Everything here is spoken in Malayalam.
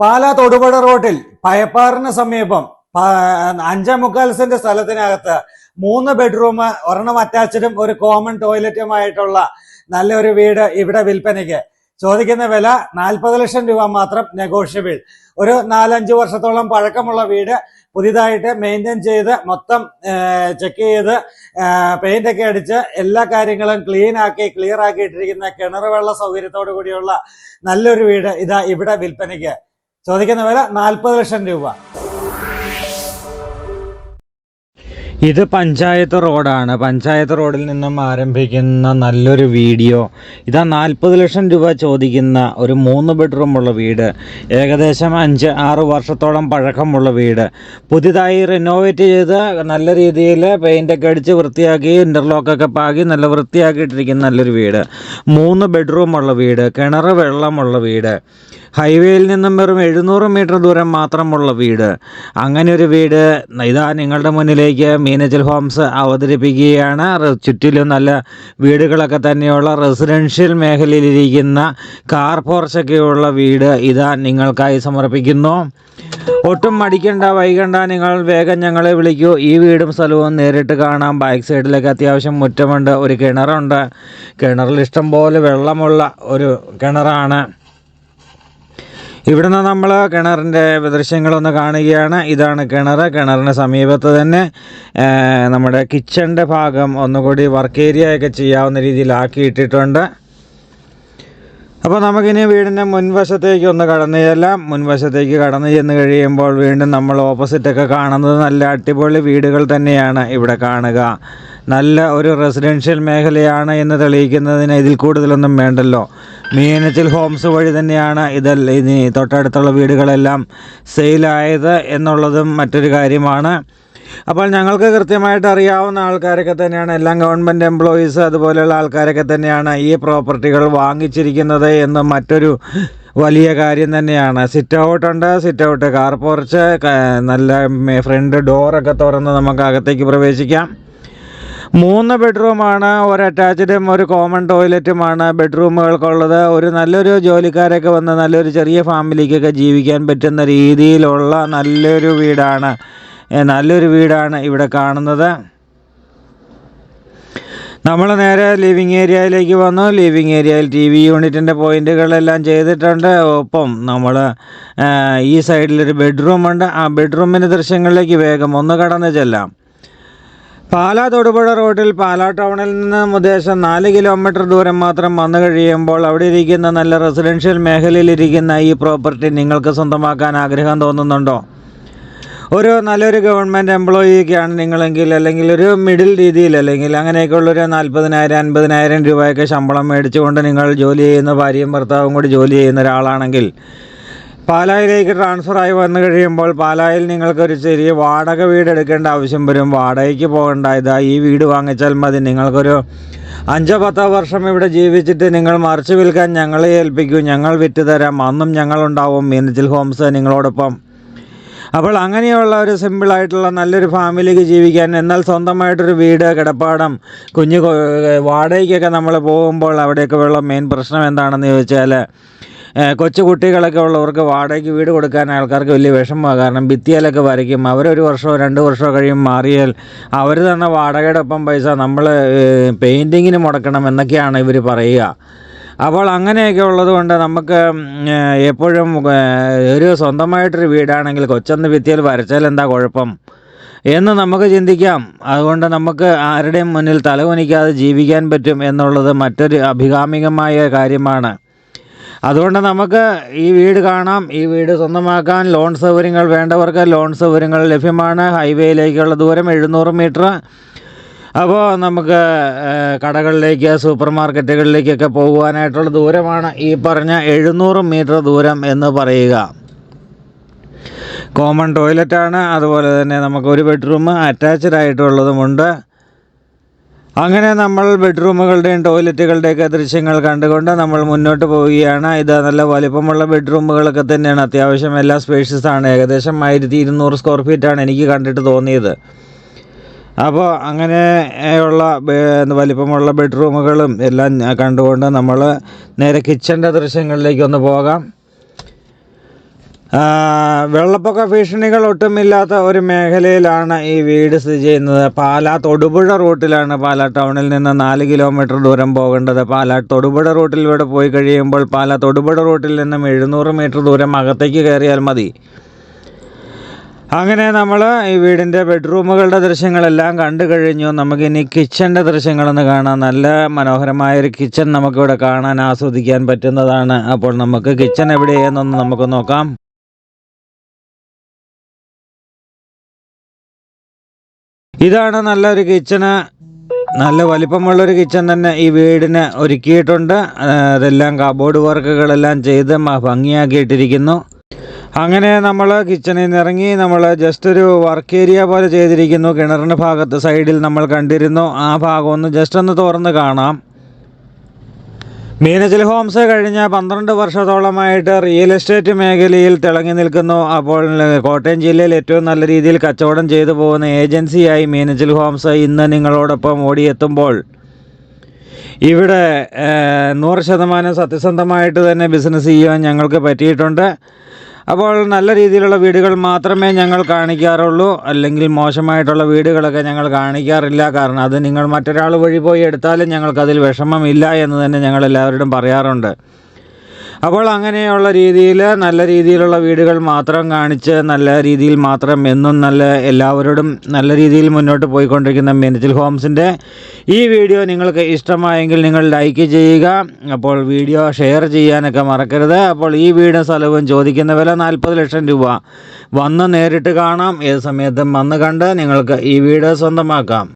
പാലാ തൊടുപുഴ റോഡിൽ പയപ്പാറിന് സമീപം അഞ്ചാം മുക്കാൽ സെന്റ് സ്ഥലത്തിനകത്ത് മൂന്ന് ബെഡ്റൂം ഒരെണ്ണം അറ്റാച്ചഡും ഒരു കോമൺ ടോയ്ലറ്റുമായിട്ടുള്ള നല്ലൊരു വീട് ഇവിടെ വിൽപ്പനയ്ക്ക്. ചോദിക്കുന്ന വില നാൽപ്പത് ലക്ഷം രൂപ മാത്രം നെഗോഷ്യബിൾ. ഒരു നാലഞ്ച് വർഷത്തോളം പഴക്കമുള്ള വീട് പുതിയതായിട്ട് മെയിന്റെയിൻ ചെയ്ത് മൊത്തം ചെക്ക് ചെയ്ത് പെയിന്റ് ഒക്കെ അടിച്ച് എല്ലാ കാര്യങ്ങളും ക്ലീൻ ആക്കി ക്ലിയർ ആക്കി ഇട്ടിരിക്കുന്ന കിണർ വെള്ള സൗകര്യത്തോടു കൂടിയുള്ള നല്ലൊരു വീട് ഇതാ ഇവിടെ വിൽപ്പനയ്ക്ക്. ചോദിക്കുന്ന വില നാൽപ്പത് ലക്ഷം രൂപ. ഇത് പഞ്ചായത്ത് റോഡാണ്. പഞ്ചായത്ത് റോഡിൽ നിന്നും ആരംഭിക്കുന്ന നല്ലൊരു വീഡിയോ. ഇതാ നാൽപ്പത് ലക്ഷം രൂപ ചോദിക്കുന്ന ഒരു മൂന്ന് ബെഡ്റൂമുള്ള വീട്. ഏകദേശം അഞ്ച് ആറ് വർഷത്തോളം പഴക്കമുള്ള വീട്. പുതിയതായി റിനോവേറ്റ് ചെയ്ത് നല്ല രീതിയിൽ പെയിന്റൊക്കെ അടിച്ച് വൃത്തിയാക്കി ഇന്റർലോക്കൊക്കെ പാകി നല്ല വൃത്തിയാക്കിയിട്ടിരിക്കുന്ന നല്ലൊരു വീട്. മൂന്ന് ബെഡ്റൂമുള്ള വീട് കിണർ വെള്ളമുള്ള വീട്. ഹൈവേയിൽ നിന്നും വെറും എഴുന്നൂറ് മീറ്റർ ദൂരം മാത്രമുള്ള വീട്. അങ്ങനെ ഒരു വീട് ഇതാ നിങ്ങളുടെ മുന്നിലേക്ക് മീനച്ചൽ ഹോംസ് അവതരിപ്പിക്കുകയാണ്. ചുറ്റിലും നല്ല വീടുകളൊക്കെ തന്നെയുള്ള റെസിഡൻഷ്യൽ മേഖലയിലിരിക്കുന്ന കാർ പോർച്ചൊക്കെയുള്ള വീട് ഇതാ നിങ്ങൾക്കായി സമർപ്പിക്കുന്നു. ഒട്ടും മടിക്കണ്ട വൈകണ്ട നിങ്ങൾ വേഗം ഞങ്ങളെ വിളിക്കൂ. ഈ വീടും സ്ഥലവും നേരിട്ട് കാണാം. ബാക്ക് സൈഡിലൊക്കെ അത്യാവശ്യം മുറ്റമുണ്ട് ഒരു കിണറുണ്ട്. കിണറിൽ ഇഷ്ടം പോലെ വെള്ളമുള്ള ഒരു കിണറാണ്. ഇവിടുന്ന് നമ്മൾ കിണറിന്റെ ദൃശ്യങ്ങളൊന്ന് കാണുകയാണ്. ഇതാണ് കിണർ കിണറിന് സമീപത്ത് തന്നെ നമ്മുടെ കിച്ചണിന്റെ ഭാഗം ഒന്നുകൂടി വർക്ക് ഏരിയ ഒക്കെ ചെയ്യാവുന്ന രീതിയിലാക്കിയിട്ടിട്ടുണ്ട്. അപ്പോൾ നമുക്കിനി വീടിന്റെ മുൻവശത്തേക്ക് ഒന്ന് കടന്നു ചെല്ലാം. മുൻവശത്തേക്ക് കടന്നു ചെന്ന് കഴിയുമ്പോൾ വീണ്ടും നമ്മൾ ഓപ്പോസിറ്റൊക്കെ കാണുന്നത് നല്ല അടിപൊളി വീടുകൾ തന്നെയാണ് ഇവിടെ കാണുക. നല്ല ഒരു റെസിഡൻഷ്യൽ മേഖലയാണ് എന്ന് തെളിയിക്കുന്നതിന് ഇതിൽ കൂടുതലൊന്നും വേണ്ടല്ലോ. മീനച്ചിൽ ഹോംസ് വഴി തന്നെയാണ് ഇതല്ല ഇനി തൊട്ടടുത്തുള്ള വീടുകളെല്ലാം സെയിലായത് എന്നുള്ളതും മറ്റൊരു കാര്യമാണ്. അപ്പോൾ ഞങ്ങൾക്ക് കൃത്യമായിട്ട് അറിയാവുന്ന ആൾക്കാരൊക്കെ തന്നെയാണ്. എല്ലാം ഗവൺമെന്റ് എംപ്ലോയീസ് അതുപോലെയുള്ള ആൾക്കാരൊക്കെ തന്നെയാണ് ഈ പ്രോപ്പർട്ടികൾ വാങ്ങിച്ചിരിക്കുന്നത് എന്ന് മറ്റൊരു വലിയ കാര്യം തന്നെയാണ്. സിറ്റ് ഔട്ട് ഉണ്ട് സിറ്റ് ഔട്ട് കാർ പോർച്ച് നല്ല ഫ്രണ്ട് ഡോറൊക്കെ തുറന്ന് നമുക്ക് അകത്തേക്ക് പ്രവേശിക്കാം. മൂന്ന് ബെഡ്റൂമാണ് ഒരു അറ്റാച്ച്ഡും ഒരു കോമൺ ടോയ്ലറ്റുമാണ് ബെഡ്റൂമുകൾക്കുള്ളത്. ഒരു നല്ലൊരു ജോലിക്കാരൊക്കെ വന്ന് നല്ലൊരു ചെറിയ ഫാമിലിക്കൊക്കെ ജീവിക്കാൻ പറ്റുന്ന രീതിയിലുള്ള നല്ലൊരു വീടാണ്. നല്ലൊരു വീടാണ് ഇവിടെ കാണുന്നത്. നമ്മൾ നേരെ ലിവിങ് ഏരിയയിലേക്ക് വന്നു. ലിവിങ് ഏരിയയിൽ ടി വി യൂണിറ്റിന്റെ പോയിന്റുകളെല്ലാം ചെയ്തിട്ടുണ്ട്. ഒപ്പം നമ്മൾ ഈ സൈഡിലൊരു ബെഡ്റൂമുണ്ട്. ആ ബെഡ്റൂമിന്റെ ദൃശ്യങ്ങളിലേക്ക് വേഗം ഒന്ന് കടന്നു ചെല്ലാം. പാലാ തൊടുപുഴ റോഡിൽ പാലാ ടൗണിൽ നിന്ന് ഉദ്ദേശം നാല് കിലോമീറ്റർ ദൂരം മാത്രം വന്നു കഴിയുമ്പോൾ അവിടെ ഇരിക്കുന്ന നല്ല റെസിഡൻഷ്യൽ മേഖലയിൽ ഇരിക്കുന്ന ഈ പ്രോപ്പർട്ടി നിങ്ങൾക്ക് സ്വന്തമാക്കാൻ ആഗ്രഹം തോന്നുന്നുണ്ടോ? ഒരു നല്ലൊരു ഗവൺമെന്റ് എംപ്ലോയിക്കാണ് നിങ്ങളെങ്കിൽ അല്ലെങ്കിൽ ഒരു മിഡിൽ രീതിയിൽ അല്ലെങ്കിൽ അങ്ങനെയൊക്കെയുള്ളൊരു നാൽപ്പതിനായിരം അൻപതിനായിരം രൂപയൊക്കെ ശമ്പളം മേടിച്ചുകൊണ്ട് നിങ്ങൾ ജോലി ചെയ്യുന്ന ഭാര്യയും ഭർത്താവും കൂടി ജോലി ചെയ്യുന്ന ഒരാളാണെങ്കിൽ പാലായിലേക്ക് ട്രാൻസ്ഫർ ആയി വന്നു കഴിയുമ്പോൾ പാലായിൽ നിങ്ങൾക്കൊരു ചെറിയ വാടക വീട് എടുക്കേണ്ട ആവശ്യം വരും. വാടകയ്ക്ക് പോകേണ്ട. ഇതാ ഈ വീട് വാങ്ങിച്ചാൽ മതി. നിങ്ങൾക്കൊരു അഞ്ചോ പത്തോ വർഷം ഇവിടെ ജീവിച്ചിട്ട് നിങ്ങൾ മറിച്ച് വിൽക്കാൻ ഞങ്ങളെ ഏൽപ്പിക്കൂ. ഞങ്ങൾ വിറ്റ് തരാം അന്നും ഞങ്ങളുണ്ടാവും. മീനച്ചിൽ ഹോംസ് നിങ്ങളോടൊപ്പം. അപ്പോൾ അങ്ങനെയുള്ള ഒരു സിമ്പിളായിട്ടുള്ള നല്ലൊരു ഫാമിലിക്ക് ജീവിക്കാൻ എന്നാൽ സ്വന്തമായിട്ടൊരു വീട് കിടപ്പാടം കുഞ്ഞു വാടകയ്ക്കൊക്കെ നമ്മൾ പോകുമ്പോൾ അവിടെയൊക്കെ ഉള്ള മെയിൻ പ്രശ്നം എന്താണെന്ന് ചോദിച്ചാൽ കൊച്ചു കുട്ടികളൊക്കെ ഉള്ളവർക്ക് വാടകയ്ക്ക് വീട് കൊടുക്കാൻ ആൾക്കാർക്ക് വലിയ വിഷമമാണ് കാരണം ഭിത്തിയിലൊക്കെ വരയ്ക്കും. അവരൊരു വർഷമോ രണ്ട് വർഷമോ കഴിയും മാറിയാൽ അവർ തന്ന വാടകയുടെ ഒപ്പം പൈസ നമ്മൾ പെയിന്റിങ്ങിന് മുടക്കണം എന്നൊക്കെയാണ് ഇവർ പറയുക. അപ്പോൾ അങ്ങനെയൊക്കെ ഉള്ളത് കൊണ്ട് നമുക്ക് എപ്പോഴും ഒരു സ്വന്തമായിട്ടൊരു വീടാണെങ്കിൽ കൊച്ചൊന്ന് ഭിത്തിയിൽ വരച്ചാൽ എന്താ കുഴപ്പം? എന്ന് നമുക്ക് ചിന്തിക്കാം. അതുകൊണ്ട് നമുക്ക് ആരുടെയും മുന്നിൽ തലകുനിക്കാതെ ജീവിക്കാൻ പറ്റും എന്നുള്ളത് മറ്റൊരു അഭികാമികമായ കാര്യമാണ്. അതുകൊണ്ട് നമുക്ക് ഈ വീട് കാണാം. ഈ വീട് സ്വന്തമാക്കാൻ ലോൺ സൗകര്യങ്ങൾ വേണ്ടവർക്ക് ലോൺ സൗകര്യങ്ങൾ ലഭ്യമാണ്. ഹൈവേയിലേക്കുള്ള ദൂരം എഴുന്നൂറ് മീറ്റർ. അപ്പോൾ നമുക്ക് കടകളിലേക്ക് സൂപ്പർ മാർക്കറ്റുകളിലേക്കൊക്കെ പോകുവാനായിട്ടുള്ള ദൂരമാണ് ഈ പറഞ്ഞ എഴുന്നൂറ് മീറ്റർ ദൂരം എന്ന് പറയുക. കോമൺ ടോയ്ലറ്റാണ്. അതുപോലെ തന്നെ നമുക്ക് ഒരു ബെഡ്റൂം അറ്റാച്ച്ഡ് ആയിട്ടുള്ളതുമുണ്ട്. അങ്ങനെ നമ്മൾ ബെഡ്റൂമുകളുടെയും ടോയ്ലറ്റുകളുടെയൊക്കെ ദൃശ്യങ്ങൾ കണ്ടുകൊണ്ട് നമ്മൾ മുന്നോട്ട് പോവുകയാണ്. ഇത് നല്ല വലിപ്പമുള്ള ബെഡ്റൂമുകളൊക്കെ തന്നെയാണ്. അത്യാവശ്യം എല്ലാ സ്പേഷ്യസ് ആണ്. ഏകദേശം ആയിരത്തി ഇരുന്നൂറ് സ്ക്വയർ ഫീറ്റാണ് എനിക്ക് കണ്ടിട്ട് തോന്നിയത്. അപ്പോൾ അങ്ങനെയുള്ള വലിപ്പമുള്ള ബെഡ്റൂമുകളും എല്ലാം കണ്ടുകൊണ്ട് നമ്മൾ നേരെ കിച്ചന്റെ ദൃശ്യങ്ങളിലേക്ക് ഒന്ന് പോകാം. വെള്ളപ്പൊക്ക ഭീഷണികൾ ഒട്ടുമില്ലാത്ത ഒരു മേഖലയിലാണ് ഈ വീട് സ്ഥിതി ചെയ്യുന്നത്. പാലാ തൊടുപുഴ റൂട്ടിലാണ് പാലാ ടൗണിൽ നിന്ന് നാല് കിലോമീറ്റർ ദൂരം പോകേണ്ടത്. പാലാ തൊടുപുഴ റൂട്ടിലൂടെ പോയി കഴിയുമ്പോൾ പാലാ തൊടുപുഴ റൂട്ടിൽ നിന്നും എഴുന്നൂറ് മീറ്റർ ദൂരം അകത്തേക്ക് കയറിയാൽ മതി. അങ്ങനെ നമ്മൾ ഈ വീടിന്റെ ബെഡ്റൂമുകളുടെ ദൃശ്യങ്ങളെല്ലാം കണ്ടു കഴിഞ്ഞു. നമുക്കിനി കിച്ചന്റെ ദൃശ്യങ്ങളൊന്ന് കാണാം. നല്ല മനോഹരമായൊരു കിച്ചൺ നമുക്കിവിടെ കാണാൻ ആസ്വദിക്കാൻ പറ്റുന്നതാണ്. അപ്പോൾ നമുക്ക് കിച്ചൺ എവിടെയെന്നൊന്ന് നമുക്ക് നോക്കാം. ഇതാണ് നല്ലൊരു കിച്ചണ്. നല്ല വലിപ്പമുള്ളൊരു കിച്ചൺ തന്നെ ഈ വീടിന് ഒരുക്കിയിട്ടുണ്ട്. അതെല്ലാം കബോർഡ് വർക്കുകളെല്ലാം ചെയ്ത് ഭംഗിയാക്കിയിട്ടിരിക്കുന്നു. അങ്ങനെ നമ്മൾ കിച്ചണിൽ നിന്ന് ഇറങ്ങി നമ്മൾ ജസ്റ്റ് ഒരു വർക്ക് ഏരിയ പോലെ ചെയ്തിരിക്കുന്നു. കിണറിന്റെ ഭാഗത്ത് സൈഡിൽ നമ്മൾ കണ്ടിരുന്നു. ആ ഭാഗം ഒന്ന് ജസ്റ്റ് ഒന്ന് തുറന്ന് കാണാം. മീനച്ചിൽ ഹോംസ് കഴിഞ്ഞ പന്ത്രണ്ട് വർഷത്തോളമായിട്ട് റിയൽ എസ്റ്റേറ്റ് മേഖലയിൽ തിളങ്ങി നിൽക്കുന്നു. അപ്പോൾ കോട്ടയം ജില്ലയിൽ ഏറ്റവും നല്ല രീതിയിൽ കച്ചവടം ചെയ്തു പോകുന്ന ഏജൻസിയായി മീനച്ചിൽ ഹോംസ് ഇന്ന് നിങ്ങളോടൊപ്പം ഓടിയെത്തുമ്പോൾ ഇവിടെ നൂറ് ശതമാനം സത്യസന്ധമായിട്ട് തന്നെ ബിസിനസ് ചെയ്യാൻ ഞങ്ങൾക്ക് പറ്റിയിട്ടുണ്ട്. അപ്പോൾ നല്ല രീതിയിലുള്ള വീടുകൾ മാത്രമേ ഞങ്ങൾ കാണിക്കാറുള്ളൂ. അല്ലെങ്കിൽ മോശമായിട്ടുള്ള വീടുകളൊക്കെ ഞങ്ങൾ കാണിക്കാറില്ല. കാരണം അത് നിങ്ങൾ മറ്റൊരാൾ വഴി പോയി എടുത്താലും ഞങ്ങൾക്കതിൽ വിഷമമില്ല എന്ന് തന്നെ ഞങ്ങൾ എല്ലാവരോടും പറയാറുണ്ട്. അപ്പോൾ അങ്ങനെയുള്ള രീതിയിൽ നല്ല രീതിയിലുള്ള വീടുകൾ മാത്രം കാണിച്ച് നല്ല രീതിയിൽ മാത്രം എന്നും നല്ല എല്ലാവരോടും നല്ല രീതിയിൽ മുന്നോട്ട് പോയിക്കൊണ്ടിരിക്കുന്ന മിനിച്ചിൽ ഹോംസിന്റെ ഈ വീഡിയോ നിങ്ങൾക്ക് ഇഷ്ടമായെങ്കിൽ നിങ്ങൾ ലൈക്ക് ചെയ്യുക. അപ്പോൾ വീഡിയോ ഷെയർ ചെയ്യാനൊക്കെ മറക്കരുത്. അപ്പോൾ ഈ വീടും സ്ഥലവും ചോദിക്കുന്ന വില നാൽപ്പത് ലക്ഷം രൂപ. വന്ന് നേരിട്ട് കാണാം. ഏത് സമയത്തും വന്ന് കണ്ട് നിങ്ങൾക്ക് ഈ വീട് സ്വന്തമാക്കാം.